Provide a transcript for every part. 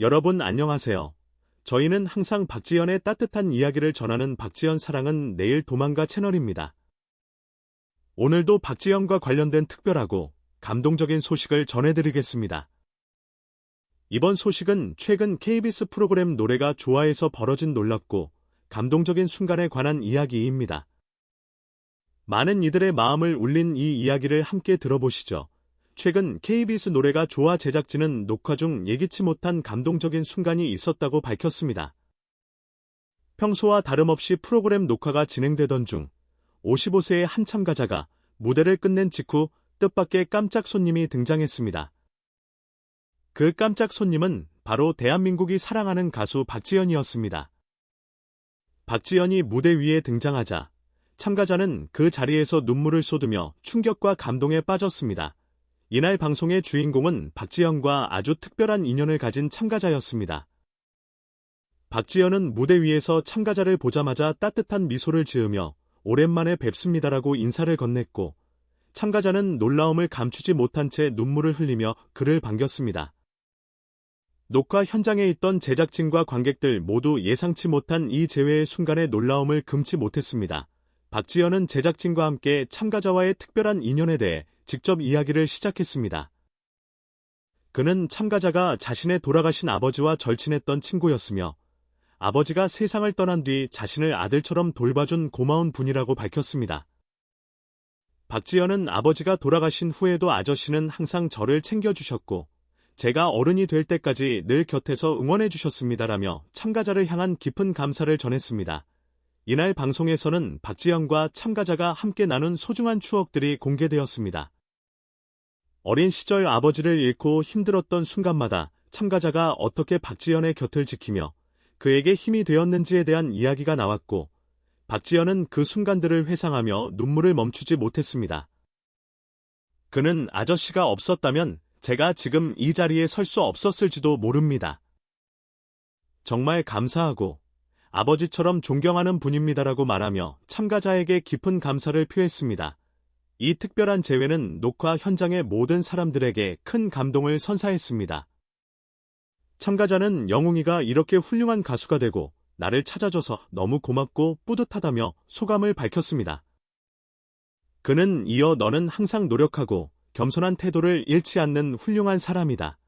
여러분 안녕하세요. 저희는 항상 박지연의 따뜻한 이야기를 전하는 박지연 사랑은 내일 도망가 채널입니다. 오늘도 박지연과 관련된 특별하고 감동적인 소식을 전해드리겠습니다. 이번 소식은 최근 KBS 프로그램 노래가 좋아해서 벌어진 놀랍고 감동적인 순간에 관한 이야기입니다. 많은 이들의 마음을 울린 이 이야기를 함께 들어보시죠. 최근 KBS 노래가 좋아 제작진은 녹화 중 예기치 못한 감동적인 순간이 있었다고 밝혔습니다. 평소와 다름없이 프로그램 녹화가 진행되던 중 55세의 한 참가자가 무대를 끝낸 직후 뜻밖의 깜짝 손님이 등장했습니다. 그 깜짝 손님은 바로 대한민국이 사랑하는 가수 박지연이었습니다. 박지연이 무대 위에 등장하자 참가자는 그 자리에서 눈물을 쏟으며 충격과 감동에 빠졌습니다. 이날 방송의 주인공은 박지연과 아주 특별한 인연을 가진 참가자였습니다. 박지연은 무대 위에서 참가자를 보자마자 따뜻한 미소를 지으며 오랜만에 뵙습니다라고 인사를 건넸고 참가자는 놀라움을 감추지 못한 채 눈물을 흘리며 그를 반겼습니다. 녹화 현장에 있던 제작진과 관객들 모두 예상치 못한 이 재회의 순간에 놀라움을 금치 못했습니다. 박지연은 제작진과 함께 참가자와의 특별한 인연에 대해 직접 이야기를 시작했습니다. 그는 참가자가 자신의 돌아가신 아버지와 절친했던 친구였으며 아버지가 세상을 떠난 뒤 자신을 아들처럼 돌봐준 고마운 분이라고 밝혔습니다. 박지연은 아버지가 돌아가신 후에도 아저씨는 항상 저를 챙겨주셨고 제가 어른이 될 때까지 늘 곁에서 응원해 주셨습니다라며 참가자를 향한 깊은 감사를 전했습니다. 이날 방송에서는 박지연과 참가자가 함께 나눈 소중한 추억들이 공개되었습니다. 어린 시절 아버지를 잃고 힘들었던 순간마다 참가자가 어떻게 박지연의 곁을 지키며 그에게 힘이 되었는지에 대한 이야기가 나왔고 박지연은 그 순간들을 회상하며 눈물을 멈추지 못했습니다. 그는 아저씨가 없었다면 제가 지금 이 자리에 설 수 없었을지도 모릅니다. 정말 감사하고 아버지처럼 존경하는 분입니다라고 말하며 참가자에게 깊은 감사를 표했습니다. 이 특별한 재회는 녹화 현장의 모든 사람들에게 큰 감동을 선사했습니다. 참가자는 영웅이가 이렇게 훌륭한 가수가 되고 나를 찾아줘서 너무 고맙고 뿌듯하다며 소감을 밝혔습니다. 그는 이어 너는 항상 노력하고 겸손한 태도를 잃지 않는 훌륭한 사람이다.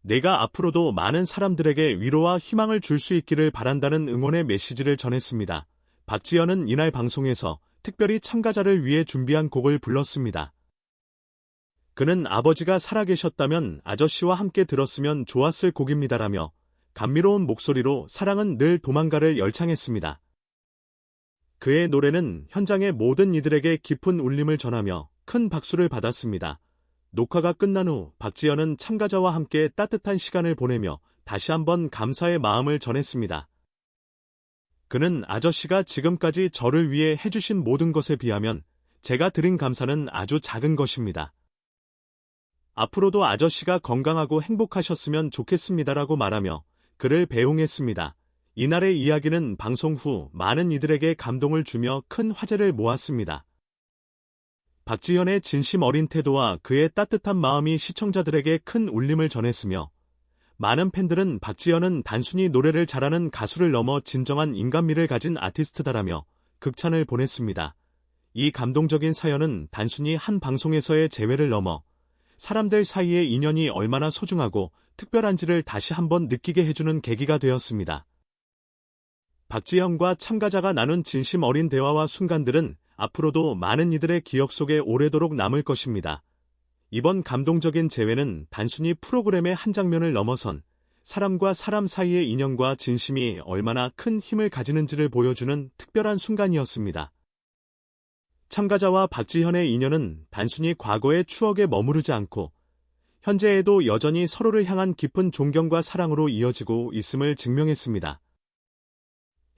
내가 앞으로도 많은 사람들에게 위로와 희망을 줄 수 있기를 바란다는 응원의 메시지를 전했습니다. 박지연은 이날 방송에서 특별히 참가자를 위해 준비한 곡을 불렀습니다. 그는 아버지가 살아계셨다면 아저씨와 함께 들었으면 좋았을 곡입니다라며 감미로운 목소리로 사랑은 늘 도망가를 열창했습니다. 그의 노래는 현장의 모든 이들에게 깊은 울림을 전하며 큰 박수를 받았습니다. 녹화가 끝난 후 박지연은 참가자와 함께 따뜻한 시간을 보내며 다시 한번 감사의 마음을 전했습니다. 그는 아저씨가 지금까지 저를 위해 해주신 모든 것에 비하면 제가 드린 감사는 아주 작은 것입니다. 앞으로도 아저씨가 건강하고 행복하셨으면 좋겠습니다라고 말하며 그를 배웅했습니다. 이날의 이야기는 방송 후 많은 이들에게 감동을 주며 큰 화제를 모았습니다. 박지현의 진심 어린 태도와 그의 따뜻한 마음이 시청자들에게 큰 울림을 전했으며 많은 팬들은 박지현은 단순히 노래를 잘하는 가수를 넘어 진정한 인간미를 가진 아티스트다라며 극찬을 보냈습니다. 이 감동적인 사연은 단순히 한 방송에서의 재회를 넘어 사람들 사이의 인연이 얼마나 소중하고 특별한지를 다시 한번 느끼게 해주는 계기가 되었습니다. 박지현과 참가자가 나눈 진심 어린 대화와 순간들은 앞으로도 많은 이들의 기억 속에 오래도록 남을 것입니다. 이번 감동적인 재회는 단순히 프로그램의 한 장면을 넘어선 사람과 사람 사이의 인연과 진심이 얼마나 큰 힘을 가지는지를 보여주는 특별한 순간이었습니다. 참가자와 박지현의 인연은 단순히 과거의 추억에 머무르지 않고 현재에도 여전히 서로를 향한 깊은 존경과 사랑으로 이어지고 있음을 증명했습니다.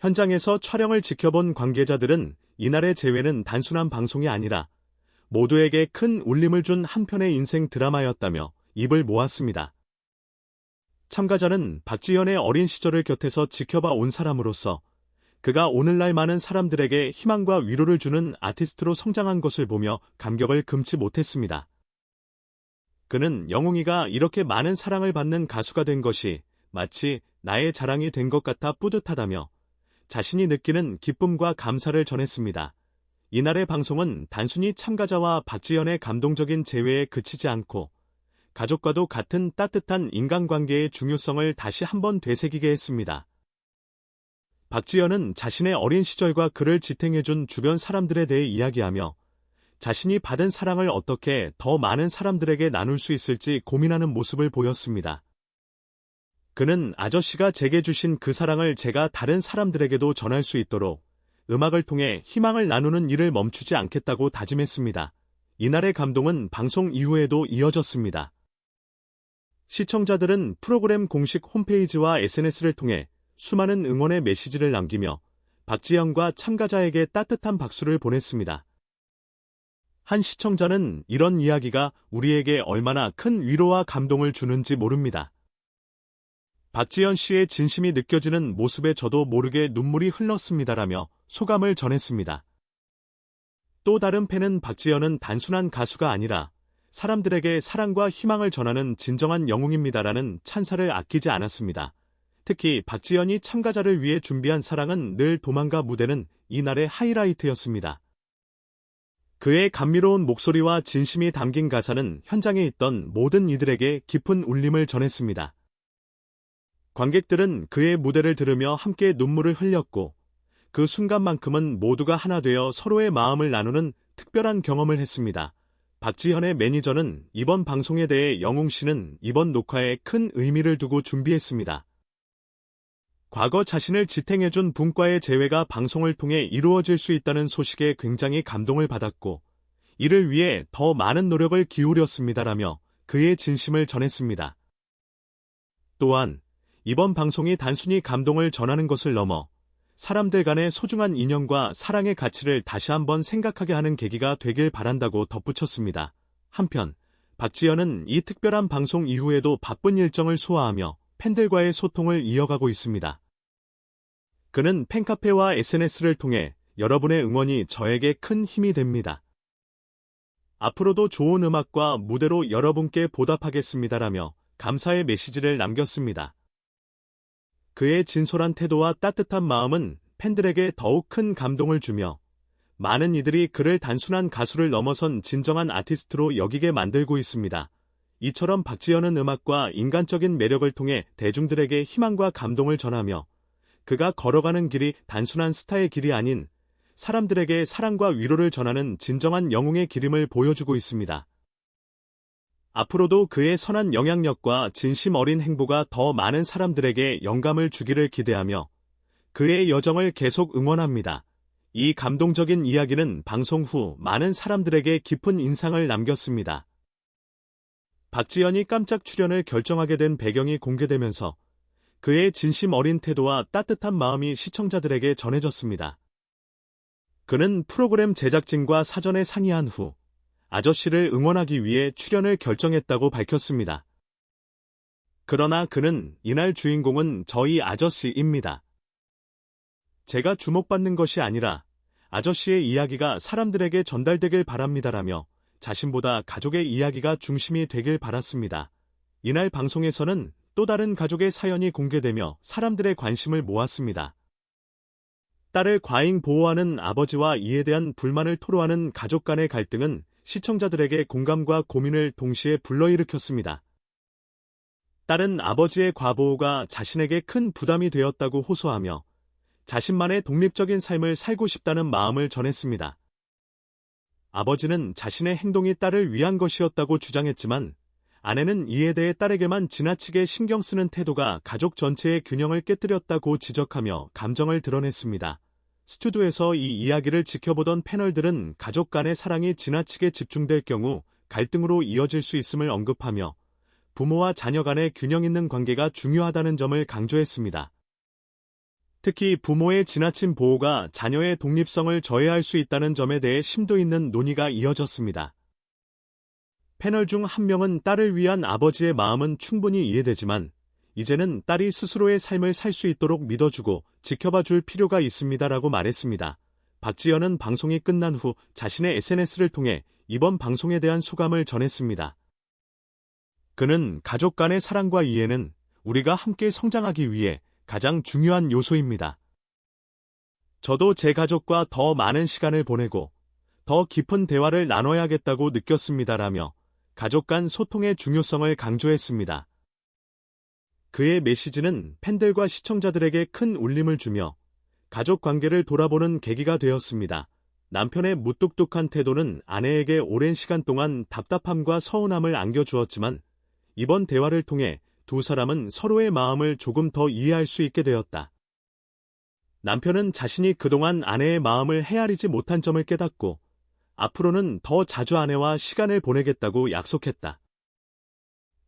현장에서 촬영을 지켜본 관계자들은 이날의 재회는 단순한 방송이 아니라 모두에게 큰 울림을 준 한편의 인생 드라마였다며 입을 모았습니다. 참가자는 박지현의 어린 시절을 곁에서 지켜봐 온 사람으로서 그가 오늘날 많은 사람들에게 희망과 위로를 주는 아티스트로 성장한 것을 보며 감격을 금치 못했습니다. 그는 영웅이가 이렇게 많은 사랑을 받는 가수가 된 것이 마치 나의 자랑이 된 것 같아 뿌듯하다며 자신이 느끼는 기쁨과 감사를 전했습니다. 이날의 방송은 단순히 참가자와 박지연의 감동적인 재회에 그치지 않고 가족과도 같은 따뜻한 인간관계의 중요성을 다시 한번 되새기게 했습니다. 박지연은 자신의 어린 시절과 그를 지탱해준 주변 사람들에 대해 이야기하며 자신이 받은 사랑을 어떻게 더 많은 사람들에게 나눌 수 있을지 고민하는 모습을 보였습니다. 그는 아저씨가 제게 주신 그 사랑을 제가 다른 사람들에게도 전할 수 있도록 음악을 통해 희망을 나누는 일을 멈추지 않겠다고 다짐했습니다. 이날의 감동은 방송 이후에도 이어졌습니다. 시청자들은 프로그램 공식 홈페이지와 SNS를 통해 수많은 응원의 메시지를 남기며 박지영과 참가자에게 따뜻한 박수를 보냈습니다. 한 시청자는 이런 이야기가 우리에게 얼마나 큰 위로와 감동을 주는지 모릅니다. 박지연 씨의 진심이 느껴지는 모습에 저도 모르게 눈물이 흘렀습니다라며 소감을 전했습니다. 또 다른 팬은 박지연은 단순한 가수가 아니라 사람들에게 사랑과 희망을 전하는 진정한 영웅입니다라는 찬사를 아끼지 않았습니다. 특히 박지연이 참가자를 위해 준비한 사랑은 늘 도망가 무대는 이날의 하이라이트였습니다. 그의 감미로운 목소리와 진심이 담긴 가사는 현장에 있던 모든 이들에게 깊은 울림을 전했습니다. 관객들은 그의 무대를 들으며 함께 눈물을 흘렸고 그 순간만큼은 모두가 하나 되어 서로의 마음을 나누는 특별한 경험을 했습니다. 박지현의 매니저는 이번 방송에 대해 영웅 씨는 이번 녹화에 큰 의미를 두고 준비했습니다. 과거 자신을 지탱해준 분과의 재회가 방송을 통해 이루어질 수 있다는 소식에 굉장히 감동을 받았고 이를 위해 더 많은 노력을 기울였습니다라며 그의 진심을 전했습니다. 또한 이번 방송이 단순히 감동을 전하는 것을 넘어 사람들 간의 소중한 인연과 사랑의 가치를 다시 한번 생각하게 하는 계기가 되길 바란다고 덧붙였습니다. 한편 박지연은 이 특별한 방송 이후에도 바쁜 일정을 소화하며 팬들과의 소통을 이어가고 있습니다. 그는 팬카페와 SNS를 통해 여러분의 응원이 저에게 큰 힘이 됩니다. 앞으로도 좋은 음악과 무대로 여러분께 보답하겠습니다라며 감사의 메시지를 남겼습니다. 그의 진솔한 태도와 따뜻한 마음은 팬들에게 더욱 큰 감동을 주며 많은 이들이 그를 단순한 가수를 넘어선 진정한 아티스트로 여기게 만들고 있습니다. 이처럼 박지현은 음악과 인간적인 매력을 통해 대중들에게 희망과 감동을 전하며 그가 걸어가는 길이 단순한 스타의 길이 아닌 사람들에게 사랑과 위로를 전하는 진정한 영웅의 기림을 보여주고 있습니다. 앞으로도 그의 선한 영향력과 진심 어린 행보가 더 많은 사람들에게 영감을 주기를 기대하며 그의 여정을 계속 응원합니다. 이 감동적인 이야기는 방송 후 많은 사람들에게 깊은 인상을 남겼습니다. 박지연이 깜짝 출연을 결정하게 된 배경이 공개되면서 그의 진심 어린 태도와 따뜻한 마음이 시청자들에게 전해졌습니다. 그는 프로그램 제작진과 사전에 상의한 후 아저씨를 응원하기 위해 출연을 결정했다고 밝혔습니다. 그러나 그는 이날 주인공은 저희 아저씨입니다. 제가 주목받는 것이 아니라 아저씨의 이야기가 사람들에게 전달되길 바랍니다라며 자신보다 가족의 이야기가 중심이 되길 바랐습니다. 이날 방송에서는 또 다른 가족의 사연이 공개되며 사람들의 관심을 모았습니다. 딸을 과잉 보호하는 아버지와 이에 대한 불만을 토로하는 가족 간의 갈등은 시청자들에게 공감과 고민을 동시에 불러일으켰습니다. 딸은 아버지의 과보호가 자신에게 큰 부담이 되었다고 호소하며 자신만의 독립적인 삶을 살고 싶다는 마음을 전했습니다. 아버지는 자신의 행동이 딸을 위한 것이었다고 주장했지만 아내는 이에 대해 딸에게만 지나치게 신경 쓰는 태도가 가족 전체의 균형을 깨뜨렸다고 지적하며 감정을 드러냈습니다. 스튜디오에서 이 이야기를 지켜보던 패널들은 가족 간의 사랑이 지나치게 집중될 경우 갈등으로 이어질 수 있음을 언급하며 부모와 자녀 간의 균형 있는 관계가 중요하다는 점을 강조했습니다. 특히 부모의 지나친 보호가 자녀의 독립성을 저해할 수 있다는 점에 대해 심도 있는 논의가 이어졌습니다. 패널 중 한 명은 딸을 위한 아버지의 마음은 충분히 이해되지만 이제는 딸이 스스로의 삶을 살 수 있도록 믿어주고 지켜봐 줄 필요가 있습니다라고 말했습니다. 박지연은 방송이 끝난 후 자신의 SNS를 통해 이번 방송에 대한 소감을 전했습니다. 그는 가족 간의 사랑과 이해는 우리가 함께 성장하기 위해 가장 중요한 요소입니다. 저도 제 가족과 더 많은 시간을 보내고 더 깊은 대화를 나눠야겠다고 느꼈습니다라며 가족 간 소통의 중요성을 강조했습니다. 그의 메시지는 팬들과 시청자들에게 큰 울림을 주며 가족 관계를 돌아보는 계기가 되었습니다. 남편의 무뚝뚝한 태도는 아내에게 오랜 시간 동안 답답함과 서운함을 안겨주었지만 이번 대화를 통해 두 사람은 서로의 마음을 조금 더 이해할 수 있게 되었다. 남편은 자신이 그동안 아내의 마음을 헤아리지 못한 점을 깨닫고 앞으로는 더 자주 아내와 시간을 보내겠다고 약속했다.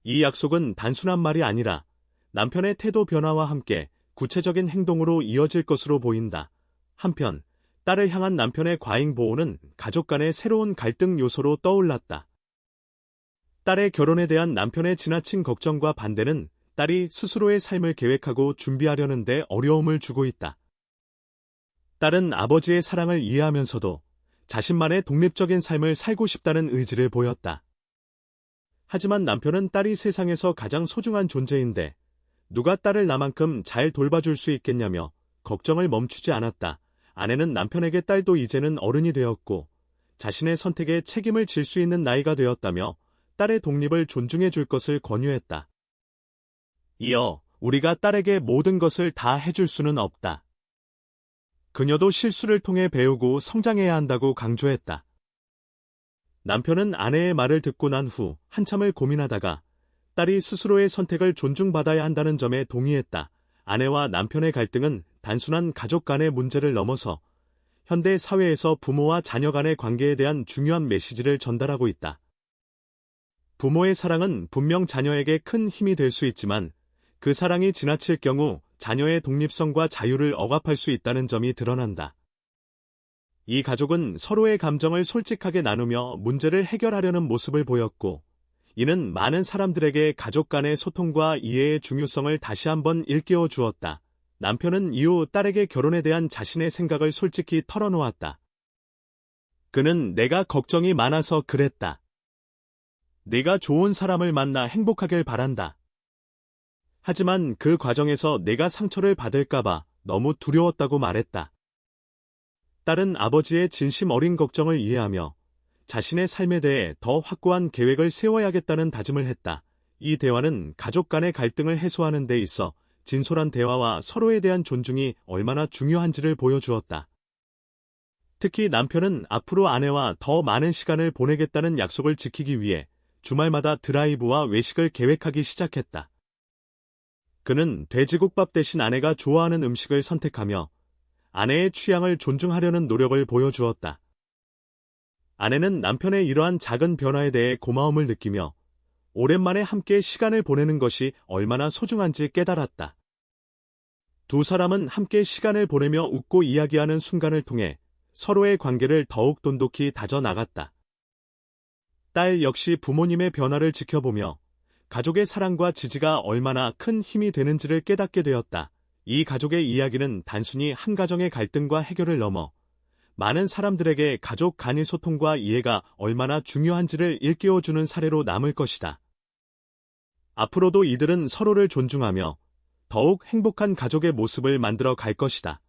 이 약속은 단순한 말이 아니라 남편의 태도 변화와 함께 구체적인 행동으로 이어질 것으로 보인다. 한편 딸을 향한 남편의 과잉 보호는 가족 간의 새로운 갈등 요소로 떠올랐다. 딸의 결혼에 대한 남편의 지나친 걱정과 반대는 딸이 스스로의 삶을 계획하고 준비하려는데 어려움을 주고 있다. 딸은 아버지의 사랑을 이해하면서도 자신만의 독립적인 삶을 살고 싶다는 의지를 보였다. 하지만 남편은 딸이 세상에서 가장 소중한 존재인데 누가 딸을 나만큼 잘 돌봐줄 수 있겠냐며 걱정을 멈추지 않았다. 아내는 남편에게 딸도 이제는 어른이 되었고 자신의 선택에 책임을 질 수 있는 나이가 되었다며 딸의 독립을 존중해 줄 것을 권유했다. 이어 우리가 딸에게 모든 것을 다 해줄 수는 없다. 그녀도 실수를 통해 배우고 성장해야 한다고 강조했다. 남편은 아내의 말을 듣고 난 후 한참을 고민하다가 딸이 스스로의 선택을 존중받아야 한다는 점에 동의했다. 아내와 남편의 갈등은 단순한 가족 간의 문제를 넘어서 현대 사회에서 부모와 자녀 간의 관계에 대한 중요한 메시지를 전달하고 있다. 부모의 사랑은 분명 자녀에게 큰 힘이 될 수 있지만 그 사랑이 지나칠 경우 자녀의 독립성과 자유를 억압할 수 있다는 점이 드러난다. 이 가족은 서로의 감정을 솔직하게 나누며 문제를 해결하려는 모습을 보였고, 이는 많은 사람들에게 가족 간의 소통과 이해의 중요성을 다시 한번 일깨워 주었다. 남편은 이후 딸에게 결혼에 대한 자신의 생각을 솔직히 털어놓았다. 그는 내가 걱정이 많아서 그랬다. 내가 좋은 사람을 만나 행복하길 바란다. 하지만 그 과정에서 내가 상처를 받을까봐 너무 두려웠다고 말했다. 딸은 아버지의 진심 어린 걱정을 이해하며 자신의 삶에 대해 더 확고한 계획을 세워야겠다는 다짐을 했다. 이 대화는 가족 간의 갈등을 해소하는 데 있어 진솔한 대화와 서로에 대한 존중이 얼마나 중요한지를 보여주었다. 특히 남편은 앞으로 아내와 더 많은 시간을 보내겠다는 약속을 지키기 위해 주말마다 드라이브와 외식을 계획하기 시작했다. 그는 돼지국밥 대신 아내가 좋아하는 음식을 선택하며 아내의 취향을 존중하려는 노력을 보여주었다. 아내는 남편의 이러한 작은 변화에 대해 고마움을 느끼며 오랜만에 함께 시간을 보내는 것이 얼마나 소중한지 깨달았다. 두 사람은 함께 시간을 보내며 웃고 이야기하는 순간을 통해 서로의 관계를 더욱 돈독히 다져나갔다. 딸 역시 부모님의 변화를 지켜보며 가족의 사랑과 지지가 얼마나 큰 힘이 되는지를 깨닫게 되었다. 이 가족의 이야기는 단순히 한 가정의 갈등과 해결을 넘어 많은 사람들에게 가족 간의 소통과 이해가 얼마나 중요한지를 일깨워주는 사례로 남을 것이다. 앞으로도 이들은 서로를 존중하며 더욱 행복한 가족의 모습을 만들어 갈 것이다.